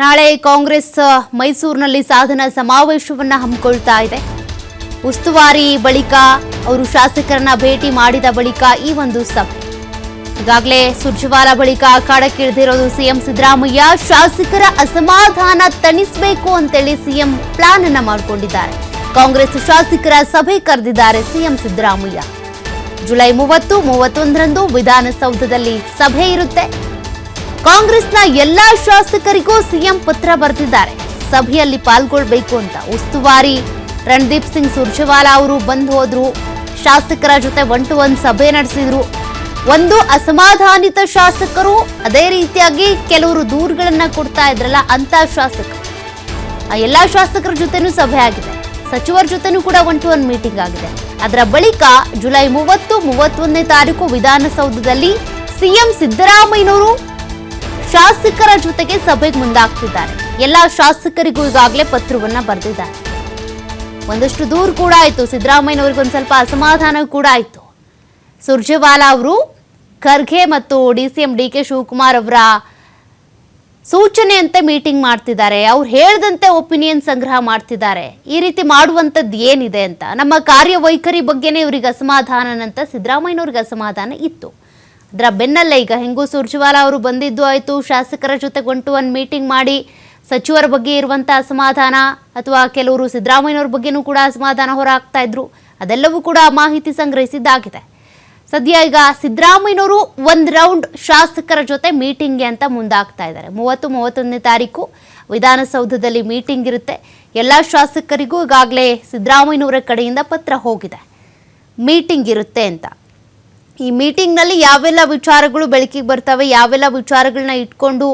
ನಾಳೆ ಕಾಂಗ್ರೆಸ್, ಮೈಸೂರಿನಲ್ಲಿ ಸಾಧನ ಸಮಾವೇಶವನ್ನು ಹಮ್ಮಿಕೊಳ್ತಾ ಇದೆ. ಉಸ್ತುವಾರಿ ಬಳಿಕ ಅವರು ಶಾಸಕರನ್ನ ಭೇಟಿ ಮಾಡಿದ ಬಳಿಕ ಈ ಒಂದು ಸಭೆ. ಈಗಾಗಲೇ ಸುರ್ಜೇವಾಲ ಬಳಿಕ ಕಾಡಕ್ಕಿಳಿದಿರೋದು ಸಿಎಂ ಸಿದ್ದರಾಮಯ್ಯ. ಶಾಸಕರ ಅಸಮಾಧಾನ ತಣಿಸಬೇಕು ಅಂತೇಳಿ ಸಿಎಂ ಪ್ಲಾನ್ ಅನ್ನ ಮಾಡಿಕೊಂಡಿದ್ದಾರೆ. ಕಾಂಗ್ರೆಸ್ ಶಾಸಕರ ಸಭೆ ಕರೆದಿದ್ದಾರೆ ಸಿಎಂ ಸಿದ್ದರಾಮಯ್ಯ. ಜುಲೈ ಮೂವತ್ತು, ಮೂವತ್ತೊಂದರಂದು ವಿಧಾನಸೌಧದಲ್ಲಿ ಸಭೆ ಇರುತ್ತೆ. ಕಾಂಗ್ರೆಸ್ನ ಎಲ್ಲಾ ಶಾಸಕರಿಗೂ ಸಿಎಂ ಪತ್ರ ಬರೆದಿದ್ದಾರೆ. ಸಭೆಯಲ್ಲಿ ಪಾಲ್ಗೊಳ್ಬೇಕು ಅಂತ ಉಸ್ತುವಾರಿ. ರಣದೀಪ್ ಸಿಂಗ್ ಸುರ್ಜೇವಾಲಾ ಅವರು ಬಂದು ಹೋದ್ರು. ಶಾಸಕರ ಜೊತೆ ಒನ್ ಟು ಒನ್ ಸಭೆ ನಡೆಸಿದ್ರು. ಒಂದು ಅಸಮಾಧಾನಿತ ಶಾಸಕರು ಅದೇ ರೀತಿಯಾಗಿ ಕೆಲವರು ದೂರುಗಳನ್ನ ಕೊಡ್ತಾ ಇದ್ರಲ್ಲ ಅಂತ ಶಾಸಕರು ಆ ಎಲ್ಲಾ ಶಾಸಕರ ಜೊತೆನೂ ಸಭೆ ಆಗಿದೆ. ಸಚಿವರ ಜೊತೆನೂ ಕೂಡ ಒನ್ ಟು ಒನ್ ಮೀಟಿಂಗ್ ಆಗಿದೆ. ಅದರ ಬಳಿಕ ಜುಲೈ ಮೂವತ್ತು, ಮೂವತ್ತೊಂದನೇ ತಾರೀಕು ವಿಧಾನಸೌಧದಲ್ಲಿ ಸಿಎಂ ಸಿದ್ದರಾಮಯ್ಯನವರು ಶಾಸಕರ ಜೊತೆಗೆ ಸಭೆಗೆ ಮುಂದಾಗ್ತಿದ್ದಾರೆ. ಎಲ್ಲಾ ಶಾಸಕರಿಗೂ ಈಗಾಗಲೇ ಪತ್ರವನ್ನ ಬರೆದಿದ್ದಾರೆ. ಒಂದಷ್ಟು ದೂರ ಕೂಡ ಆಯ್ತು. ಸಿದ್ದರಾಮಯ್ಯನವ್ರಿಗೆ ಒಂದು ಸ್ವಲ್ಪ ಅಸಮಾಧಾನ ಕೂಡ ಆಯ್ತು. ಸುರ್ಜೇವಾಲಾ ಅವರು, ಖರ್ಗೆ ಮತ್ತು D C M D K Shivakumar ಅವರ ಸೂಚನೆಯಂತೆ ಮೀಟಿಂಗ್ ಮಾಡ್ತಿದ್ದಾರೆ. ಅವ್ರು ಹೇಳಿದಂತೆ ಒಪಿನಿಯನ್ ಸಂಗ್ರಹ ಮಾಡ್ತಿದ್ದಾರೆ. ಈ ರೀತಿ ಮಾಡುವಂಥದ್ದು ಏನಿದೆ ಅಂತ. ನಮ್ಮ ಕಾರ್ಯವೈಖರಿ ಬಗ್ಗೆನೇ ಇವ್ರಿಗೆ ಅಸಮಾಧಾನನಂತ ಸಿದ್ದರಾಮಯ್ಯನವ್ರಿಗೆ ಅಸಮಾಧಾನ ಇತ್ತು. ಅದರ ಬೆನ್ನಲ್ಲೇ ಈಗ ಹೆಂಗು ಸುರ್ಜಿವಾಲ ಅವರು ಬಂದಿದ್ದು ಆಯಿತು. ಶಾಸಕರ ಜೊತೆ ಒನ್ ಟು ಒನ್ ಮೀಟಿಂಗ್ ಮಾಡಿ ಸಚಿವರ ಬಗ್ಗೆ ಇರುವಂಥ ಅಸಮಾಧಾನ ಅಥವಾ ಕೆಲವರು ಸಿದ್ದರಾಮಯ್ಯನವ್ರ ಬಗ್ಗೆನೂ ಕೂಡ ಅಸಮಾಧಾನ ಹೊರ ಹಾಕ್ತಾ ಇದ್ರು. ಅದೆಲ್ಲವೂ ಕೂಡ ಮಾಹಿತಿ ಸಂಗ್ರಹಿಸಿದ್ದಾಗಿದೆ. ಸದ್ಯ ಈಗ ಸಿದ್ದರಾಮಯ್ಯನವರು ಒಂದು ರೌಂಡ್ ಶಾಸಕರ ಜೊತೆ ಮೀಟಿಂಗ್ಗೆ ಅಂತ ಮುಂದಾಗ್ತಾ ಇದ್ದಾರೆ. ಮೂವತ್ತು ಮೂವತ್ತೊಂದನೇ ತಾರೀಕು ವಿಧಾನಸೌಧದಲ್ಲಿ ಮೀಟಿಂಗ್ ಇರುತ್ತೆ. ಎಲ್ಲ ಶಾಸಕರಿಗೂ ಈಗಾಗಲೇ ಸಿದ್ದರಾಮಯ್ಯನವರ ಕಡೆಯಿಂದ ಪತ್ರ ಹೋಗಿದೆ. ಮೀಟಿಂಗ್ ಇರುತ್ತೆ ಅಂತ. ಈ ಮೀಟಿಂಗ್ನಲ್ಲಿ ಯಾವೆಲ್ಲ ವಿಚಾರಗಳು ಬೆಳಕಿಗೆ ಬರ್ತವೆ, ಯಾವೆಲ್ಲ ವಿಚಾರಗಳನ್ನ ಇಟ್ಕೊಂಡು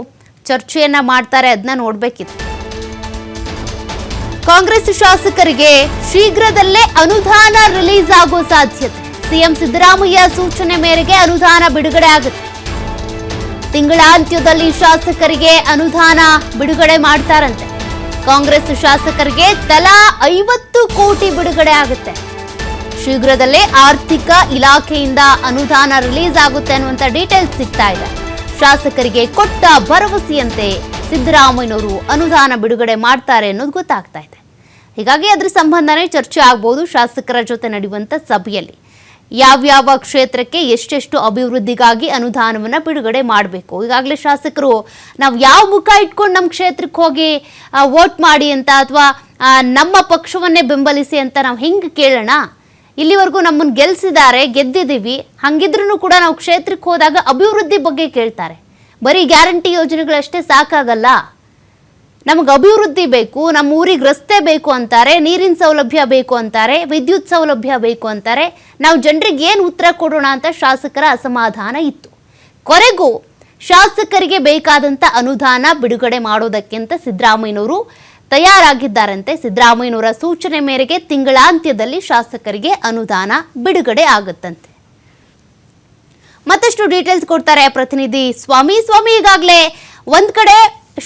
ಚರ್ಚೆಯನ್ನ ಮಾಡ್ತಾರೆ ಅದನ್ನ ನೋಡ್ಬೇಕಿತ್ತು. ಕಾಂಗ್ರೆಸ್ ಶಾಸಕರಿಗೆ ಶೀಘ್ರದಲ್ಲೇ ಅನುದಾನ ರಿಲೀಸ್ ಆಗೋ ಸಾಧ್ಯತೆ. ಸಿಎಂ ಸಿದ್ದರಾಮಯ್ಯ ಸೂಚನೆ ಮೇರೆಗೆ ಅನುದಾನ ಬಿಡುಗಡೆ ಆಗುತ್ತೆ. ತಿಂಗಳಾಂತ್ಯದಲ್ಲಿ ಶಾಸಕರಿಗೆ ಅನುದಾನ ಬಿಡುಗಡೆ ಮಾಡ್ತಾರಂತೆ. ಕಾಂಗ್ರೆಸ್ ಶಾಸಕರಿಗೆ ತಲಾ ಐವತ್ತು ಕೋಟಿ ಬಿಡುಗಡೆ ಆಗುತ್ತೆ. ಶೀಘ್ರದಲ್ಲೇ ಆರ್ಥಿಕ ಇಲಾಖೆಯಿಂದ ಅನುದಾನ ರಿಲೀಸ್ ಆಗುತ್ತೆ ಅನ್ನುವಂತ ಡೀಟೇಲ್ಸ್ ಸಿಗ್ತಾ ಇದೆ. ಶಾಸಕರಿಗೆ ಕೊಟ್ಟ ಭರವಸೆಯಂತೆ ಸಿದ್ದರಾಮಯ್ಯನವರು ಅನುದಾನ ಬಿಡುಗಡೆ ಮಾಡ್ತಾರೆ ಅನ್ನೋದು ಗೊತ್ತಾಗ್ತಾ ಇದೆ. ಹೀಗಾಗಿ ಅದ್ರ ಸಂಬಂಧನೇ ಚರ್ಚೆ ಆಗ್ಬೋದು ಶಾಸಕರ ಜೊತೆ ನಡೆಯುವಂತ ಸಭೆಯಲ್ಲಿ. ಯಾವ್ಯಾವ ಕ್ಷೇತ್ರಕ್ಕೆ ಎಷ್ಟೆಷ್ಟು ಅಭಿವೃದ್ಧಿಗಾಗಿ ಅನುದಾನವನ್ನ ಬಿಡುಗಡೆ ಮಾಡಬೇಕು? ಈಗಾಗಲೇ ಶಾಸಕರು, ನಾವು ಯಾವ ಮುಖ ಇಟ್ಕೊಂಡು ನಮ್ಮ ಕ್ಷೇತ್ರಕ್ಕೆ ಹೋಗಿ ವೋಟ್ ಮಾಡಿ ಅಂತ ಅಥವಾ ನಮ್ಮ ಪಕ್ಷವನ್ನೇ ಬೆಂಬಲಿಸಿ ಅಂತ ನಾವು ಹೆಂಗೆ ಕೇಳೋಣ? ಇಲ್ಲಿವರೆಗೂ ನಮ್ಮನ್ನು ಗೆಲ್ಸಿದ್ದಾರೆ, ಗೆದ್ದಿದ್ದೀವಿ. ಹಂಗಿದ್ರೂ ಕೂಡ ನಾವು ಕ್ಷೇತ್ರಕ್ಕೆ ಹೋದಾಗ ಅಭಿವೃದ್ಧಿ ಬಗ್ಗೆ ಕೇಳ್ತಾರೆ. ಬರೀ ಗ್ಯಾರಂಟಿ ಯೋಜನೆಗಳಷ್ಟೇ ಸಾಕಾಗಲ್ಲ. ನಮಗೆ ಅಭಿವೃದ್ಧಿ ಬೇಕು, ನಮ್ಮ ಊರಿಗೆ ರಸ್ತೆ ಬೇಕು ಅಂತಾರೆ, ನೀರಿನ ಸೌಲಭ್ಯ ಬೇಕು ಅಂತಾರೆ, ವಿದ್ಯುತ್ ಸೌಲಭ್ಯ ಬೇಕು ಅಂತಾರೆ. ನಾವು ಜನರಿಗೆ ಏನು ಉತ್ತರ ಕೊಡೋಣ ಅಂತ ಶಾಸಕರ ಅಸಮಾಧಾನ ಇತ್ತು. ಕೊನೆಗೂ ಶಾಸಕರಿಗೆ ಬೇಕಾದಂಥ ಅನುದಾನ ಬಿಡುಗಡೆ ಮಾಡೋದಕ್ಕಿಂತ ಸಿದ್ದರಾಮಯ್ಯನವರು ತಯಾರಾಗಿದ್ದಾರಂತೆ ಸಿದ್ದರಾಮಯ್ಯನವರ ಸೂಚನೆ ಮೇರೆಗೆ ತಿಂಗಳಾಂತ್ಯದಲ್ಲಿ ಶಾಸಕರಿಗೆ ಅನುದಾನ ಬಿಡುಗಡೆ ಆಗುತ್ತಂತೆ. ಮತ್ತಷ್ಟು ಡೀಟೇಲ್ಸ್ ಕೊಡ್ತಾರೆ ಪ್ರತಿನಿಧಿ ಸ್ವಾಮಿ. ಸ್ವಾಮಿ, ಈಗಾಗಲೇ ಒಂದ್ ಕಡೆ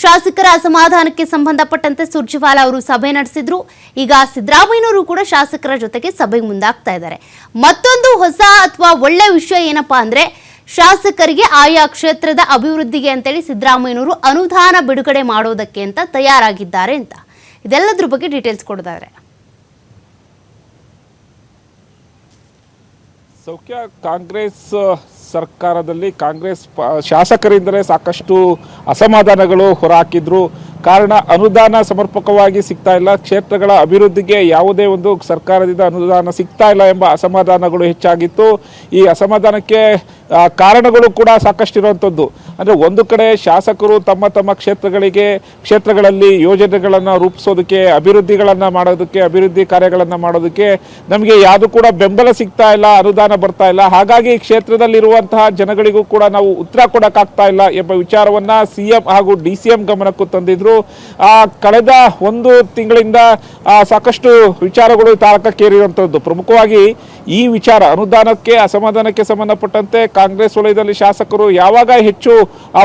ಶಾಸಕರ ಅಸಮಾಧಾನಕ್ಕೆ ಸಂಬಂಧಪಟ್ಟಂತೆ ಸುರ್ಜಿವಾಲ ಅವರು ಸಭೆ ನಡೆಸಿದ್ರು. ಈಗ ಸಿದ್ದರಾಮಯ್ಯನವರು ಕೂಡ ಶಾಸಕರ ಜೊತೆಗೆ ಸಭೆಗೆ ಮುಂದಾಗ್ತಾ ಇದ್ದಾರೆ. ಮತ್ತೊಂದು ಹೊಸ ಅಥವಾ ಒಳ್ಳೆ ವಿಷಯ ಏನಪ್ಪಾ ಅಂದ್ರೆ ಶಾಸಕರಿಗೆ ಆಯಾ ಕ್ಷೇತ್ರದ ಅಭಿವೃದ್ಧಿಗೆ ಅಂತೇಳಿ ಸಿದ್ದರಾಮಯ್ಯನವರು ಅನುದಾನ ಬಿಡುಗಡೆ ಮಾಡೋದಕ್ಕೆ ಅಂತ ತಯಾರಾಗಿದ್ದಾರೆ ಅಂತ. ಇದೆಲ್ಲದ್ರ ಬಗ್ಗೆ ಡೀಟೇಲ್ಸ್ ಕೊಡೋದಾದ್ರೆ. ಸೌಖ್ಯ ಕಾಂಗ್ರೆಸ್ ಸರ್ಕಾರದಲ್ಲಿ ಕಾಂಗ್ರೆಸ್ ಶಾಸಕರಿಂದಲೇ ಸಾಕಷ್ಟು ಅಸಮಾಧಾನಗಳು ಹೊರಹಾಕಿದ್ರು. ಕಾರಣ ಅನುದಾನ ಸಮರ್ಪಕವಾಗಿ ಸಿಗ್ತಾ ಇಲ್ಲ. ಕ್ಷೇತ್ರಗಳ ಅಭಿವೃದ್ಧಿಗೆ ಯಾವುದೇ ಒಂದು ಸರ್ಕಾರದಿಂದ ಅನುದಾನ ಸಿಗ್ತಾ ಇಲ್ಲ ಎಂಬ ಅಸಮಾಧಾನಗಳು ಹೆಚ್ಚಾಗಿತ್ತು. ಈ ಅಸಮಾಧಾನಕ್ಕೆ ಕಾರಣಗಳು ಕೂಡ ಸಾಕಷ್ಟು ಇರುವಂಥದ್ದು ಅಂದರೆ ಒಂದು ಕಡೆ ಶಾಸಕರು ತಮ್ಮ ತಮ್ಮ ಕ್ಷೇತ್ರಗಳಿಗೆ, ಕ್ಷೇತ್ರಗಳಲ್ಲಿ ಯೋಜನೆಗಳನ್ನು ರೂಪಿಸೋದಕ್ಕೆ, ಅಭಿವೃದ್ಧಿಗಳನ್ನು ಮಾಡೋದಕ್ಕೆ, ಅಭಿವೃದ್ಧಿ ಕಾರ್ಯಗಳನ್ನು ಮಾಡೋದಕ್ಕೆ ನಮಗೆ ಯಾವುದು ಕೂಡ ಬೆಂಬಲ ಸಿಗ್ತಾ ಇಲ್ಲ, ಅನುದಾನ ಬರ್ತಾ ಇಲ್ಲ. ಹಾಗಾಗಿ ಕ್ಷೇತ್ರದಲ್ಲಿರುವಂತಹ ಜನಗಳಿಗೂ ಕೂಡ ನಾವು ಉತ್ತರ ಕೊಡೋಕ್ಕಾಗ್ತಾ ಇಲ್ಲ ಎಂಬ ವಿಚಾರವನ್ನು ಸಿ ಎಂ ಹಾಗೂ ಡಿ ಸಿ ಎಂ ಗಮನಕ್ಕೂ ಕಳೆದ ಒಂದು ತಿಂಗಳಿಂದ ಸಾಕಷ್ಟು ವಿಚಾರಗಳು ತಾರಕಕ್ಕೇರಿರುವಂಥದ್ದು. ಪ್ರಮುಖವಾಗಿ ಈ ವಿಚಾರ ಅನುದಾನಕ್ಕೆ, ಅಸಮಾಧಾನಕ್ಕೆ ಸಂಬಂಧಪಟ್ಟಂತೆ ಕಾಂಗ್ರೆಸ್ ವಲಯದಲ್ಲಿ ಶಾಸಕರು ಯಾವಾಗ ಹೆಚ್ಚು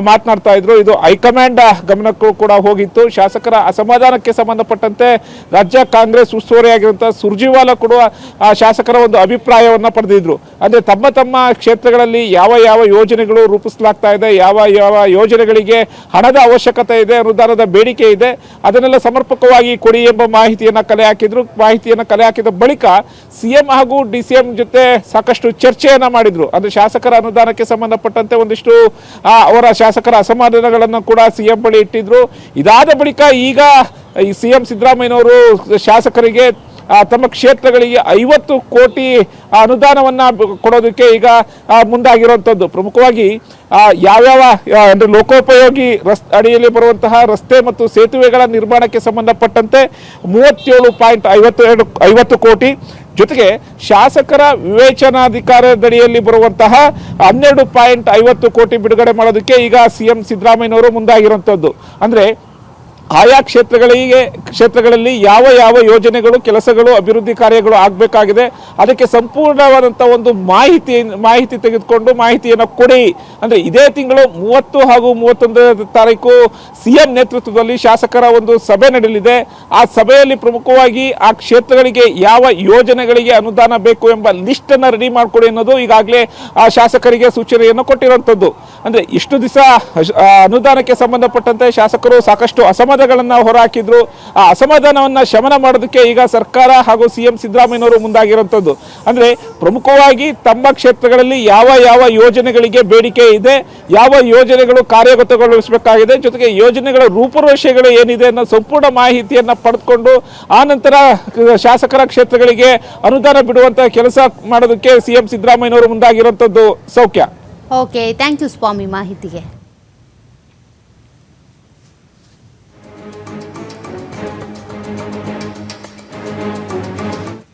ಮಾತನಾಡ್ತಾ ಇದ್ರು? ಇದು ಹೈಕಮಾಂಡ್ ಗಮನಕ್ಕೂ ಕೂಡ ಹೋಗಿತ್ತು. ಶಾಸಕರ ಅಸಮಾಧಾನಕ್ಕೆ ಸಂಬಂಧಪಟ್ಟಂತೆ ರಾಜ್ಯ ಕಾಂಗ್ರೆಸ್ ಉಸ್ತುವಾರಿಯಾಗಿರುವಂತಹ ಸುರ್ಜಿವಾಲ ಕೂಡ ಶಾಸಕರ ಒಂದು ಅಭಿಪ್ರಾಯವನ್ನ ಪಡೆದಿದ್ರು. ಅಂದರೆ ತಮ್ಮ ತಮ್ಮ ಕ್ಷೇತ್ರಗಳಲ್ಲಿ ಯಾವ ಯಾವ ಯೋಜನೆಗಳು ರೂಪಿಸಲಾಗ್ತಾ ಇದೆ, ಯಾವ ಯಾವ ಯೋಜನೆಗಳಿಗೆ ಹಣದ ಅವಶ್ಯಕತೆ ಇದೆ, ಅನುದಾನದ ಬೇಡಿಕೆ ಇದೆ, ಅದನ್ನೆಲ್ಲ ಸಮರ್ಪಕವಾಗಿ ಕೊಡಿ ಎಂಬ ಮಾಹಿತಿಯನ್ನು ಕಲೆ ಹಾಕಿದ್ರು. ಮಾಹಿತಿಯನ್ನು ಕಲೆ ಹಾಕಿದ ಬಳಿಕ ಸಿ ಎಂ ಹಾಗೂ ಡಿ ಸಿ ಎಂ ಜೊತೆ ಸಾಕಷ್ಟು ಚರ್ಚೆಯನ್ನು ಮಾಡಿದರು. ಅಂದರೆ ಶಾಸಕರ ಅನುದಾನಕ್ಕೆ ಸಂಬಂಧಪಟ್ಟಂತೆ ಒಂದಿಷ್ಟು ಅವರ ಶಾಸಕರ ಅಸಮಾಧಾನಗಳನ್ನು ಕೂಡ ಸಿ ಎಂ ಬಳಿ ಇಟ್ಟಿದ್ರು. ಇದಾದ ಬಳಿಕ ಈಗ ಈ ಸಿ ಎಂ ಸಿದ್ದರಾಮಯ್ಯನವರು ಶಾಸಕರಿಗೆ ತಮ್ಮ ಕ್ಷೇತ್ರಗಳಿಗೆ ಐವತ್ತು ಕೋಟಿ ಅನುದಾನವನ್ನು ಕೊಡೋದಕ್ಕೆ ಈಗ ಮುಂದಾಗಿರುವಂಥದ್ದು ಪ್ರಮುಖವಾಗಿ ಯಾವ್ಯಾವ ಅಂದರೆ ಲೋಕೋಪಯೋಗಿ ರಸ್, ಅಡಿಯಲ್ಲಿ ಬರುವಂತಹ ರಸ್ತೆ ಮತ್ತು ಸೇತುವೆಗಳ ನಿರ್ಮಾಣಕ್ಕೆ ಸಂಬಂಧಪಟ್ಟಂತೆ ಮೂವತ್ತೇಳು ಪಾಯಿಂಟ್ ಐವತ್ತು ಎರಡು ಐವತ್ತು ಕೋಟಿ. ಜೊತೆಗೆ ಶಾಸಕರ ವಿವೇಚನಾಧಿಕಾರದಡಿಯಲ್ಲಿ ಬರುವಂತಹ ಹನ್ನೆರಡು ಪಾಯಿಂಟ್ ಐವತ್ತು ಕೋಟಿ ಬಿಡುಗಡೆ ಮಾಡೋದಕ್ಕೆ ಈಗ ಸಿ ಎಂ ಸಿದ್ದರಾಮಯ್ಯನವರು ಮುಂದಾಗಿರುವಂಥದ್ದು ಅಂದರೆ ಆಯಾ ಕ್ಷೇತ್ರಗಳಿಗೆ ಕ್ಷೇತ್ರಗಳಲ್ಲಿ ಯಾವ ಯಾವ ಯೋಜನೆಗಳು, ಕೆಲಸಗಳು, ಅಭಿವೃದ್ಧಿ ಕಾರ್ಯಗಳು ಆಗಬೇಕಾಗಿದೆ, ಅದಕ್ಕೆ ಸಂಪೂರ್ಣವಾದಂಥ ಒಂದು ಮಾಹಿತಿ ಮಾಹಿತಿ ತೆಗೆದುಕೊಂಡು ಮಾಹಿತಿಯನ್ನು ಕೊಡಿ. ಅಂದರೆ ಇದೇ ತಿಂಗಳು ಮೂವತ್ತು ಹಾಗೂ ಮೂವತ್ತೊಂದನೇ ತಾರೀಕು ಸಿ ಎಂ ನೇತೃತ್ವದಲ್ಲಿ ಶಾಸಕರ ಒಂದು ಸಭೆ ನಡೆಯಲಿದೆ. ಆ ಸಭೆಯಲ್ಲಿ ಪ್ರಮುಖವಾಗಿ ಆ ಕ್ಷೇತ್ರಗಳಿಗೆ ಯಾವ ಯೋಜನೆಗಳಿಗೆ ಅನುದಾನ ಬೇಕು ಎಂಬ ಲಿಸ್ಟನ್ನು ರೆಡಿ ಮಾಡಿಕೊಡಿ ಅನ್ನೋದು ಈಗಾಗಲೇ ಆ ಶಾಸಕರಿಗೆ ಸೂಚನೆಯನ್ನು ಕೊಟ್ಟಿರುವಂಥದ್ದು ಅಂದರೆ ಇಷ್ಟು ದಿವಸ ಅನುದಾನಕ್ಕೆ ಸಂಬಂಧಪಟ್ಟಂತೆ ಶಾಸಕರು ಸಾಕಷ್ಟು ಅಸಮಾಧಾನಗಳನ್ನು ಹೊರಹಾಕಿದ್ರು. ಆ ಅಸಮಾಧಾನವನ್ನು ಶಮನ ಮಾಡೋದಕ್ಕೆ ಈಗ ಸರ್ಕಾರ ಹಾಗೂ ಸಿ ಎಂ ಸಿದ್ದರಾಮಯ್ಯನವರು ಮುಂದಾಗಿರುವಂಥದ್ದು ಅಂದರೆ ಪ್ರಮುಖವಾಗಿ ತಮ್ಮ ಕ್ಷೇತ್ರಗಳಲ್ಲಿ ಯಾವ ಯಾವ ಯೋಜನೆಗಳಿಗೆ ಬೇಡಿಕೆ ಇದೆ, ಯಾವ ಯೋಜನೆಗಳು ಕಾರ್ಯಗತಗೊಳಿಸಬೇಕಾಗಿದೆ, ಜೊತೆಗೆ ಯೋಜನೆಗಳ ರೂಪುರೇಷೆಗಳು ಏನಿದೆ ಅನ್ನೋ ಸಂಪೂರ್ಣ ಮಾಹಿತಿಯನ್ನು ಪಡೆದುಕೊಂಡು ಆ ನಂತರ ಶಾಸಕರ ಕ್ಷೇತ್ರಗಳಿಗೆ ಅನುದಾನ ಬಿಡುವಂಥ ಕೆಲಸ ಮಾಡೋದಕ್ಕೆ ಸಿ ಎಂ ಸಿದ್ದರಾಮಯ್ಯನವರು ಮುಂದಾಗಿರುವಂಥದ್ದು ಸೌಖ್ಯ. ಓಕೆ ಥ್ಯಾಂಕ್ ಯು ಸ್ವಾಮಿ ಮಾಹಿತಿಗೆ.